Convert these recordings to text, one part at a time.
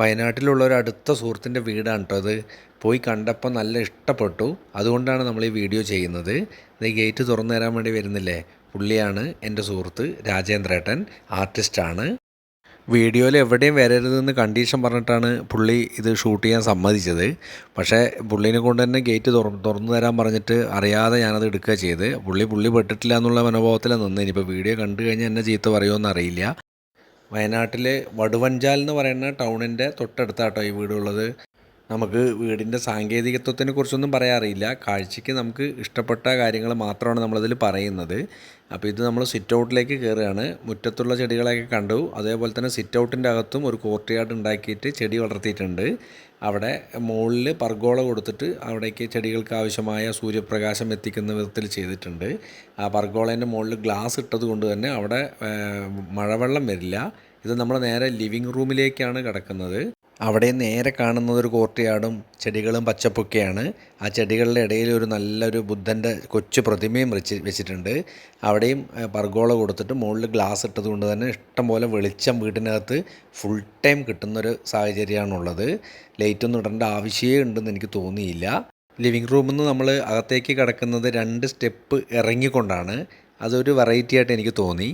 വയനാട്ടിലുള്ള ഒരു അടുത്ത സുഹൃത്തിന്റെ വീടാണ് കേട്ടോ അത്. പോയി കണ്ടപ്പോൾ നല്ല ഇഷ്ടപ്പെട്ടു. അതുകൊണ്ടാണ് നമ്മൾ ഈ വീഡിയോ ചെയ്യുന്നത്. ഇത് ഗേറ്റ് തുറന്നു തരാൻ വേണ്ടി വരുന്നില്ലേ? പുള്ളിയാണ് എന്റെ സുഹൃത്ത് രാജേന്ദ്രേട്ടൻ ആർട്ടിസ്റ്റാണ്. വീഡിയോയിൽ എവിടെയും വരരുതെന്ന് കണ്ടീഷൻ പറഞ്ഞിട്ടാണ് പുള്ളി ഇത് ഷൂട്ട് ചെയ്യാൻ സമ്മതിച്ചത്. പക്ഷേ പുള്ളിനെ കൊണ്ട് തന്നെ ഗേറ്റ് തുറ തുറന്നു തരാൻ പറഞ്ഞിട്ട് അറിയാതെ ഞാനത് എടുക്കുക ചെയ്ത് പുള്ളി പുള്ളി പെട്ടിട്ടില്ല എന്നുള്ള മനോഭാവത്തിലാണ് നിന്ന്. ഇനിയിപ്പോൾ വീഡിയോ കണ്ടു കഴിഞ്ഞാൽ എന്നെ ചീത്ത പറയുമോ അറിയില്ല വയനാട്ടിൽ വടുവഞ്ചാൽ എന്ന് പറയുന്ന ടൗണിന്റെ തൊട്ടടുത്താട്ടോ ഈ വീടുള്ളത്. നമുക്ക് വീടിന്റെ സാങ്കേതികത്വത്തിനെ കുറിച്ചൊന്നും പറയാറില്ല കാഴ്ചയ്ക്ക് നമുക്ക് ഇഷ്ടപ്പെട്ട കാര്യങ്ങൾ മാത്രമാണ് നമ്മളതിൽ പറയുന്നത്. അപ്പോൾ ഇത് നമ്മൾ സിറ്റ് ഔട്ടിലേക്ക് കയറുകയാണ്. മുറ്റത്തുള്ള ചെടികളെയൊക്കെ കണ്ടു. അതേപോലെ തന്നെ സിറ്റ് ഔട്ടിന്റെ അകത്തും ഒരു കോർട്ട് യാർഡ് ഉണ്ടാക്കിയിട്ട് ചെടി വളർത്തിയിട്ടുണ്ട്. അവിടെ മുകളിൽ പർഗോള കൊടുത്തിട്ട് അവിടേക്ക് ചെടികൾക്ക് ആവശ്യമായ സൂര്യപ്രകാശം എത്തിക്കുന്ന വിധത്തിൽ ചെയ്തിട്ടുണ്ട്. ആ പർഗോളേന്റെ മുകളിൽ ഗ്ലാസ് ഇട്ടത് കൊണ്ട് തന്നെ അവിടെ മഴവെള്ളം വരില്ല. ഇത് നമ്മൾ നേരെ ലിവിങ് റൂമിലേക്കാണ് കിടക്കുന്നത്. അവിടെ നേരെ കാണുന്നത് ഒരു കോർട്ട്യാർഡും ചെടികളും പച്ചപ്പൊക്കെയാണ്. ആ ചെടികളുടെ ഇടയിൽ ഒരു നല്ലൊരു ബുദ്ധന്റെ കൊച്ചു പ്രതിമയും വെച്ച് വെച്ചിട്ടുണ്ട്. അവിടെയും പർഗോള കൊടുത്തിട്ട് മുകളിൽ ഗ്ലാസ് ഇട്ടത് കൊണ്ട് തന്നെ ഇഷ്ടംപോലെ വെളിച്ചം വീട്ടിനകത്ത് ഫുൾ ടൈം കിട്ടുന്നൊരു സാഹചര്യമാണുള്ളത്. ലൈറ്റൊന്നും ഇടേണ്ട ആവശ്യമേ ഉണ്ടെന്ന് എനിക്ക് തോന്നിയില്ല. ലിവിങ് റൂമിൽ നിന്ന് നമ്മൾ അകത്തേക്ക് കിടക്കുന്നത് രണ്ട് സ്റ്റെപ്പ് ഇറങ്ങിക്കൊണ്ടാണ്. അതൊരു വെറൈറ്റി ആയിട്ട് എനിക്ക് തോന്നി.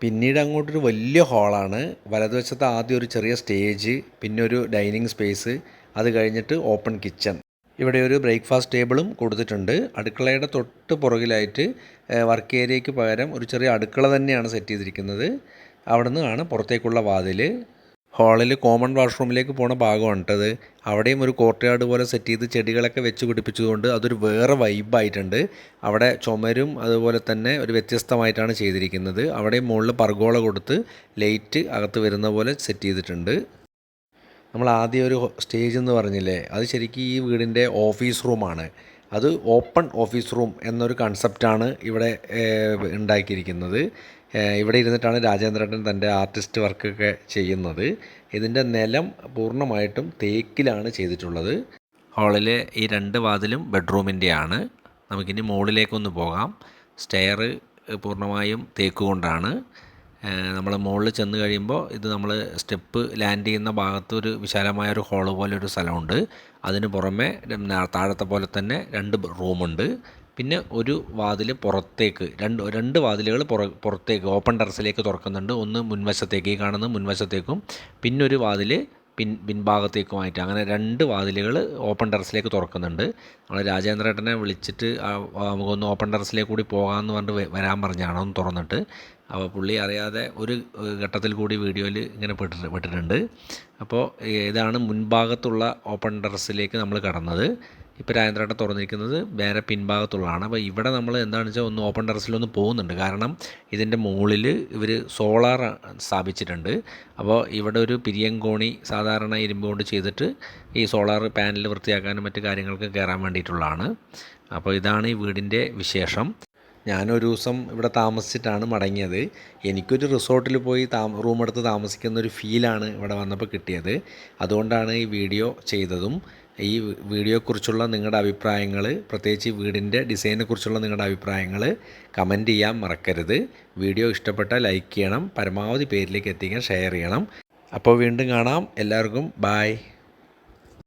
പിന്നീട് അങ്ങോട്ടൊരു വലിയ ഹാളാണ്. വലതുവശത്ത് ആദ്യം ഒരു ചെറിയ സ്റ്റേജ് പിന്നെ ഒരു ഡൈനിങ് സ്പേസ് അത് കഴിഞ്ഞിട്ട് ഓപ്പൺ കിച്ചൺ. ഇവിടെ ഒരു ബ്രേക്ക്ഫാസ്റ്റ് ടേബിളും കൊടുത്തിട്ടുണ്ട്. അടുക്കളയുടെ തൊട്ട് പുറകിലായിട്ട് വർക്ക് ഏരിയയ്ക്ക് പകരം ഒരു ചെറിയ അടുക്കള തന്നെയാണ് സെറ്റ് ചെയ്തിരിക്കുന്നത്. അവിടെ നിന്നാണ് പുറത്തേക്കുള്ള വാതിൽ ഹാളിൽ കോമൺ വാഷ്റൂമിലേക്ക് പോണ ഭാഗമാണ് അവിടെയും ഒരു കോർട്ട് യാർഡ് പോലെ സെറ്റ് ചെയ്ത് ചെടികളൊക്കെ വെച്ച് പിടിപ്പിച്ചതുകൊണ്ട് അതൊരു വേറെ വൈബായിട്ടുണ്ട്. അവിടെ ചുമരും അതുപോലെ തന്നെ ഒരു വ്യത്യസ്തമായിട്ടാണ് ചെയ്തിരിക്കുന്നത്. അവിടെ മുകളിൽ പർഗോള കൊടുത്ത് ലൈറ്റ് അകത്ത് വരുന്ന പോലെ സെറ്റ് ചെയ്തിട്ടുണ്ട്. നമ്മൾ ആദ്യം ഒരു സ്റ്റേജ് എന്ന് പറഞ്ഞില്ലേ? അത് ശരിക്കും ഈ വീടിന്റെ ഓഫീസ് റൂമാണ് അത് ഓപ്പൺ ഓഫീസ് റൂം എന്നൊരു കൺസെപ്റ്റാണ് ഇവിടെ ഉണ്ടാക്കിയിരിക്കുന്നത്. ഇവിടെ ഇരുന്നിട്ടാണ് രാജേന്ദ്രേട്ടൻ തന്റെ ആർട്ടിസ്റ്റ് വർക്കൊക്കെ ചെയ്യുന്നത്. ഇതിന്റെ നിലം പൂർണമായിട്ടും തേക്കിലാണ് ചെയ്തിട്ടുള്ളത്. ഹാളിലെ ഈ രണ്ട് വാതിലും ബെഡ്റൂമിന്റെയാണ്. നമുക്കിനി മുകളിലേക്കൊന്ന് പോകാം. സ്റ്റെയർ പൂർണമായും തേക്ക് കൊണ്ടാണ് നമ്മൾ മുകളിൽ ചെന്ന് കഴിയുമ്പോൾ ഇത് നമ്മൾ സ്റ്റെപ്പ് ലാൻഡ് ചെയ്യുന്ന ഭാഗത്ത് ഒരു വിശാലമായ ഒരു ഹോൾ പോലെ ഒരു സ്ഥലമുണ്ട്. അതിന് പുറമെ താഴത്തെ പോലെ തന്നെ രണ്ട് റൂമുണ്ട്. പിന്നെ ഒരു വാതിൽ പുറത്തേക്ക് രണ്ട് രണ്ട് വാതിലുകൾ പുറ പുറത്തേക്ക് ഓപ്പൺ ടെറസിലേക്ക് തുറക്കുന്നുണ്ട്. ഒന്ന് മുൻവശത്തേക്ക് ഈ കാണുന്ന മുൻവശത്തേക്കും പിന്നൊരു വാതിൽ പിൻ പിൻഭാഗത്തേക്കുമായിട്ട്. അങ്ങനെ രണ്ട് വാതിലുകൾ ഓപ്പൺ ടെറസിലേക്ക് തുറക്കുന്നുണ്ട്. നമ്മൾ രാജേന്ദ്രേട്ടനെ വിളിച്ചിട്ട് നമുക്കൊന്ന് ഓപ്പൺ ടെറസിലേക്ക് കൂടി പോകാമെന്ന് പറഞ്ഞിട്ട് വരാൻ പറഞ്ഞാണ് ഒന്ന് തുറന്നിട്ട്. അപ്പോൾ പുള്ളി അറിയാതെ ഒരു ഘട്ടത്തിൽ കൂടി വീഡിയോയിൽ ഇങ്ങനെ പെട്ടിട്ട് പെട്ടിട്ടുണ്ട്. അപ്പോൾ ഇതാണ് മുൻഭാഗത്തുള്ള ഓപ്പൺ ടെറസിലേക്ക് നമ്മൾ കടന്നത്? ഇപ്പോൾ രാജേന്ദ്രേട്ടൻ തുറന്നിരിക്കുന്നത് വേറെ പിൻഭാഗത്തുള്ളതാണ്. അപ്പോൾ ഇവിടെ നമ്മൾ എന്താണെന്ന് വെച്ചാൽ ഒന്ന് ഓപ്പൺ ടെറസിലൊന്ന് പോകുന്നുണ്ട്. കാരണം ഇതിന്റെ മുകളിൽ ഇവർ സോളാർ സ്ഥാപിച്ചിട്ടുണ്ട്. അപ്പോൾ ഇവിടെ ഒരു പിരിയങ്കോണി സാധാരണ ഇരുമ്പ് കൊണ്ട് ചെയ്തിട്ട് ഈ സോളാർ പാനൽ വൃത്തിയാക്കാനും മറ്റു കാര്യങ്ങൾക്ക് കയറാൻ വേണ്ടിയിട്ടുള്ളതാണ്. അപ്പോൾ ഇതാണ് ഈ വീടിന്റെ വിശേഷം. ഞാനൊരു ദിവസം ഇവിടെ താമസിച്ചിട്ടാണ് മടങ്ങിയത്. എനിക്കൊരു റിസോർട്ടിൽ പോയി താ റൂമെടുത്ത് താമസിക്കുന്ന ഒരു ഫീലാണ് ഇവിടെ വന്നപ്പോൾ കിട്ടിയത്. അതുകൊണ്ടാണ് ഈ വീഡിയോ ചെയ്തതും. ഈ വീഡിയോയെക്കുറിച്ചുള്ള നിങ്ങളുടെ അഭിപ്രായങ്ങൾ പ്രത്യേകിച്ച് വീടിന്റെ ഡിസൈനെക്കുറിച്ചുള്ള നിങ്ങളുടെ അഭിപ്രായങ്ങൾ കമന്റ് ചെയ്യാൻ മറക്കരുത്. വീഡിയോ ഇഷ്ടപ്പെട്ടാൽ ലൈക്ക് ചെയ്യണം പരമാവധി പേരിലേക്ക് എത്തിക്കാൻ ഷെയർ ചെയ്യണം. അപ്പോൾ വീണ്ടും കാണാം. എല്ലാവർക്കും ബായ്.